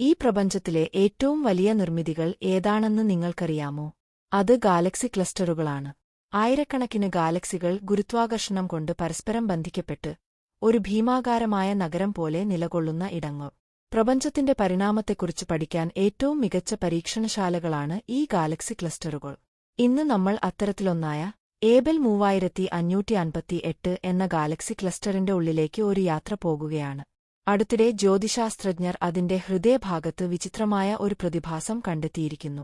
ഈ പ്രപഞ്ചത്തിലെ ഏറ്റവും വലിയ നിർമ്മിതികൾ ഏതാണെന്ന് നിങ്ങൾക്കറിയാമോ? അത് ഗാലക്സി ക്ലസ്റ്ററുകളാണ്. ആയിരക്കണക്കിന് ഗാലക്സികൾ ഗുരുത്വാകർഷണം കൊണ്ട് പരസ്പരം ബന്ധിക്കപ്പെട്ട് ഒരു ഭീമാകാരമായ നഗരം പോലെ നിലകൊള്ളുന്ന ഇടങ്ങൾ. പ്രപഞ്ചത്തിന്റെ പരിണാമത്തെക്കുറിച്ച് പഠിക്കാൻ ഏറ്റവും മികച്ച പരീക്ഷണശാലകളാണ് ഈ ഗാലക്സി ക്ലസ്റ്ററുകൾ. ഇന്ന് നമ്മൾ അത്തരത്തിലൊന്നായ ഏബൽ മൂവായിരത്തി അഞ്ഞൂറ്റി അൻപത്തി എട്ട് എന്ന ഗാലക്സി ക്ലസ്റ്ററിന്റെ ഉള്ളിലേക്ക് ഒരു യാത്ര പോകുകയാണ്. അടുത്തിടെ ജ്യോതിശാസ്ത്രജ്ഞർ അതിന്റെ ഹൃദയഭാഗത്ത് വിചിത്രമായ ഒരു പ്രതിഭാസം കണ്ടെത്തിയിരിക്കുന്നു.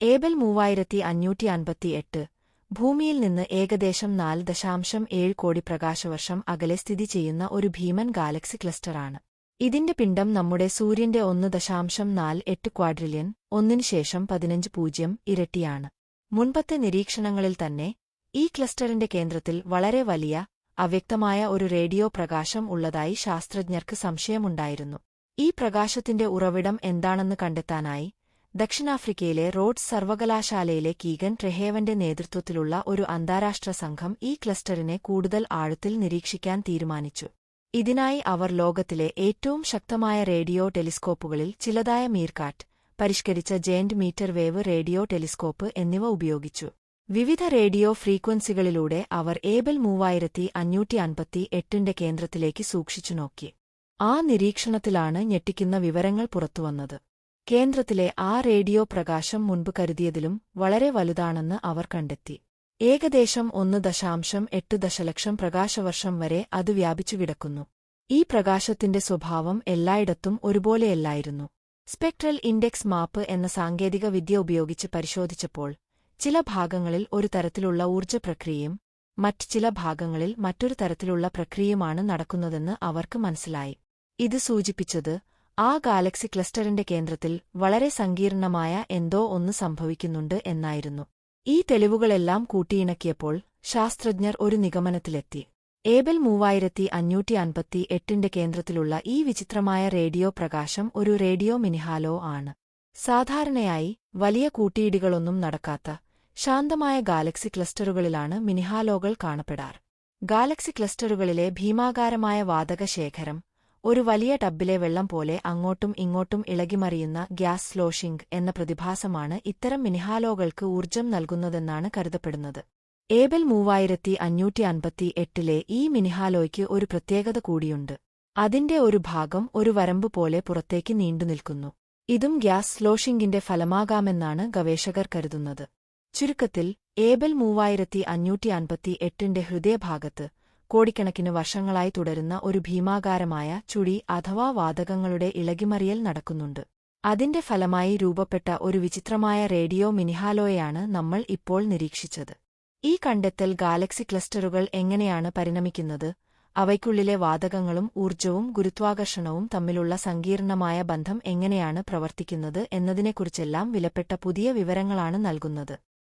ഏബൽ മൂവായിരത്തി അഞ്ഞൂറ്റി അൻപത്തി എട്ട് ഭൂമിയിൽ നിന്ന് ഏകദേശം നാല് ദശാംശം ഏഴ് കോടി പ്രകാശവർഷം അകലെ സ്ഥിതി ചെയ്യുന്ന ഒരു ഭീമൻ ഗാലക്സി ക്ലസ്റ്ററാണ്. ഇതിന്റെ പിണ്ഡം നമ്മുടെ സൂര്യന്റെ ഒന്ന് ദശാംശം നാല് എട്ട് ക്വാഡ്രില്യൻ ഒന്നിനുശേഷം പതിനഞ്ച് പൂജ്യം ഇരട്ടിയാണ്. മുൻപത്തെ നിരീക്ഷണങ്ങളിൽ തന്നെ ഈ ക്ലസ്റ്ററിന്റെ കേന്ദ്രത്തിൽ വളരെ വലിയ അവ്യക്തമായ ഒരു റേഡിയോ പ്രകാശം ഉള്ളതായി ശാസ്ത്രജ്ഞർക്ക് സംശയമുണ്ടായിരുന്നു. ഈ പ്രകാശത്തിന്റെ ഉറവിടം എന്താണെന്ന് കണ്ടെത്താനായി ദക്ഷിണാഫ്രിക്കയിലെ റോഡ്സ് സർവകലാശാലയിലെ കീഗൻ ട്രെഹേവന്റെ നേതൃത്വത്തിലുള്ള ഒരു അന്താരാഷ്ട്ര സംഘം ഈ ക്ലസ്റ്ററിനെ കൂടുതൽ ആഴത്തിൽ നിരീക്ഷിക്കാൻ തീരുമാനിച്ചു. ഇതിനായി അവർ ലോകത്തിലെ ഏറ്റവും ശക്തമായ റേഡിയോ ടെലിസ്കോപ്പുകളിൽ ചിലതായ മീർകാറ്റ് പരിഷ്കരിച്ച giant metre wave radio telescope എന്നിവ ഉപയോഗിച്ചു. വിവിധ റേഡിയോ ഫ്രീക്വൻസികളിലൂടെ അവർ ഏബൽ മൂവായിരത്തി അഞ്ഞൂറ്റി അൻപത്തി എട്ടിന്റെ കേന്ദ്രത്തിലേക്ക് സൂക്ഷിച്ചു നോക്കി. ആ നിരീക്ഷണത്തിലാണ് ഞെട്ടിക്കുന്ന വിവരങ്ങൾ പുറത്തുവന്നത്. കേന്ദ്രത്തിലെ ആ റേഡിയോ പ്രകാശം മുൻപ് കരുതിയതിലും വളരെ വലുതാണെന്ന് അവർ കണ്ടെത്തി. ഏകദേശം ഒന്ന് ദശാംശം എട്ട് ദശലക്ഷം പ്രകാശവർഷം വരെ അത് വ്യാപിച്ചു കിടക്കുന്നു. ഈ പ്രകാശത്തിന്റെ സ്വഭാവം എല്ലായിടത്തും ഒരുപോലെയല്ലായിരുന്നു. സ്പെക്ട്രൽ ഇൻഡെക്സ് മാപ്പ് എന്ന സാങ്കേതിക വിദ്യ ഉപയോഗിച്ച് പരിശോധിച്ചപ്പോൾ ചില ഭാഗങ്ങളിൽ ഒരു തരത്തിലുള്ള ഊർജ പ്രക്രിയയും മറ്റ് ചില ഭാഗങ്ങളിൽ മറ്റൊരു തരത്തിലുള്ള പ്രക്രിയയുമാണ് നടക്കുന്നതെന്ന് അവർക്ക് മനസ്സിലായി. ഇത് സൂചിപ്പിച്ചത് ആ ഗാലക്സി ക്ലസ്റ്ററിന്റെ കേന്ദ്രത്തിൽ വളരെ സങ്കീർണമായ എന്തോ ഒന്ന് സംഭവിക്കുന്നുണ്ട് എന്നായിരുന്നു. ഈ തെളിവുകളെല്ലാം കൂട്ടിയിണക്കിയപ്പോൾ ശാസ്ത്രജ്ഞർ ഒരു നിഗമനത്തിലെത്തി. ഏബൽ മൂവായിരത്തി അഞ്ഞൂറ്റി അൻപത്തി എട്ടിന്റെ കേന്ദ്രത്തിലുള്ള ഈ വിചിത്രമായ റേഡിയോ പ്രകാശം ഒരു റേഡിയോ മിനിഹാലോ ആണ്. സാധാരണയായി വലിയ കൂട്ടിയിടികളൊന്നും നടക്കാത്ത ശാന്തമായ ഗാലക്സി ക്ലസ്റ്ററുകളിലാണ് മിനിഹാലോകൾ കാണപ്പെടാറ് ഗാലക്സി ക്ലസ്റ്ററുകളിലെ ഭീമാകാരമായ വാതകശേഖരം ഒരു വലിയ ടബ്ബിലെ വെള്ളം പോലെ അങ്ങോട്ടും ഇങ്ങോട്ടും ഇളകിമറിയുന്ന ഗ്യാസ് സ്ലോഷിംഗ് എന്ന പ്രതിഭാസമാണ് ഇത്തരം മിനിഹാലോകൾക്ക് ഊർജം നൽകുന്നതെന്നാണ് കരുതപ്പെടുന്നത്. ഏബൽ മൂവായിരത്തി അഞ്ഞൂറ്റി അൻപത്തി എട്ടിലെ ഈ മിനിഹാലോയ്ക്ക് ഒരു പ്രത്യേകത കൂടിയുണ്ട്. അതിന്റെ ഒരു ഭാഗം ഒരു വരമ്പ് പോലെ പുറത്തേക്ക് നീണ്ടുനിൽക്കുന്നു. ഇതും ഗ്യാസ് സ്ലോഷിംഗിന്റെ ഫലമാകാമെന്നാണ് ഗവേഷകർ കരുതുന്നത്. ചുരുക്കത്തിൽ ഏബൽ മൂവായിരത്തി അഞ്ഞൂറ്റി അൻപത്തി എട്ടിന്റെ ഹൃദയഭാഗത്ത് കോടിക്കണക്കിന് വർഷങ്ങളായി തുടരുന്ന ഒരു ഭീമാകാരമായ ചുഴി അഥവാ വാതകങ്ങളുടെ ഇളകിമറിയൽ നടക്കുന്നുണ്ട്. അതിന്റെ ഫലമായി രൂപപ്പെട്ട ഒരു വിചിത്രമായ റേഡിയോ മിനിഹാലോയാണ് നമ്മൾ ഇപ്പോൾ നിരീക്ഷിച്ചത്. ഈ കണ്ടെത്തൽ ഗാലക്സി ക്ലസ്റ്ററുകൾ എങ്ങനെയാണ് പരിണമിക്കുന്നത്? അവയ്ക്കുള്ളിലെ വാതകങ്ങളും ഊർജവും ഗുരുത്വാകർഷണവും തമ്മിലുള്ള സങ്കീർണമായ ബന്ധം എങ്ങനെയാണ് പ്രവർത്തിക്കുന്നത് എന്നതിനെക്കുറിച്ചെല്ലാം വിലപ്പെട്ട പുതിയ വിവരങ്ങളാണ് നൽകുന്നത്